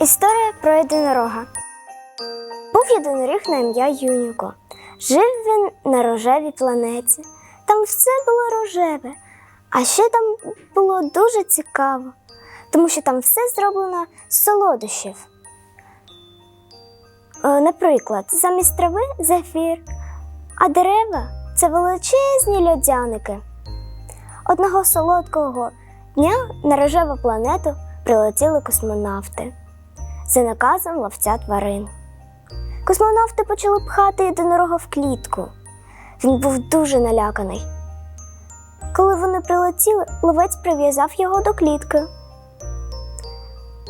Історія про єдинорога. Був єдиноріг на ім'я Юніко. Жив він на рожевій планеті. Там все було рожеве, а ще там було дуже цікаво, тому що там все зроблено з солодощів. Е, Наприклад, замість трави зефір, а дерева це величезні льодяники. Одного солодкого дня на рожеву планету прилетіли космонавти за наказом ловця тварин. Космонавти почали пхати єдинорога в клітку. Він був дуже наляканий. Коли вони прилетіли, ловець прив'язав його до клітки.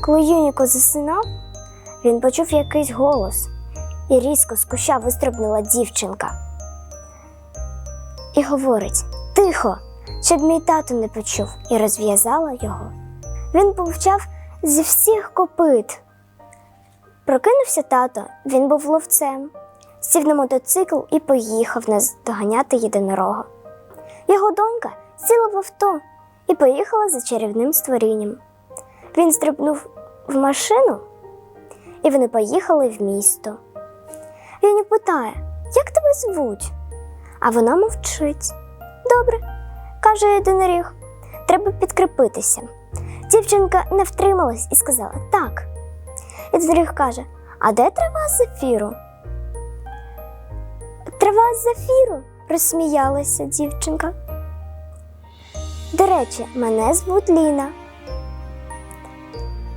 Коли Юніко засинав, він почув якийсь голос, і різко з куща вистрибнула дівчинка. І говорить: Тихо, щоб мій тато не почув, і розв'язала його. Він повчав зі всіх копит. Прокинувся тато, він був ловцем, сів на мотоцикл і поїхав наздоганяти єдинорога. Його донька сіла в авто і поїхала за чарівним створінням. Він стрибнув в машину, і вони поїхали в місто. Він питає, як тебе звуть? А вона мовчить. Добре, каже єдиноріг, треба підкріпитися. Дівчинка не втрималась і сказала так. Єдиноріг каже: А де трава зефіру? Трава зефіру, розсміялася дівчинка. До речі, мене звуть Ліна.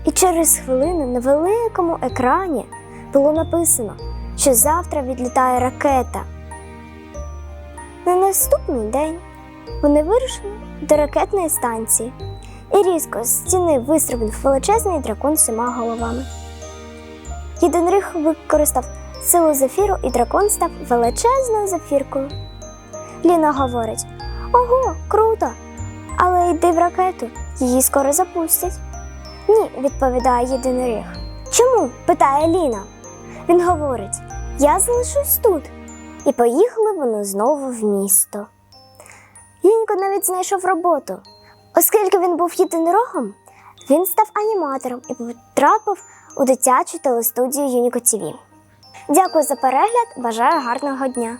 І через хвилину на великому екрані було написано, що завтра відлітає ракета. На наступний день вони вирушили до ракетної станції, і різко з стіни вистрибнув величезний дракон з сіма головами. Єдиноріг використав силу зефіру, і дракон став величезною зефіркою. Ліна говорить: Ого, круто! Але йди в ракету, її скоро запустять. Ні, відповідає єдиноріг. Чому? питає Ліна. Він говорить: Я залишусь тут. І поїхали вони знову в місто. Юнько навіть знайшов роботу. Оскільки він був єдинорогом, він став аніматором і потрапив у дитячу телестудію Юніко ТІВІ. Дякую за перегляд, бажаю гарного дня!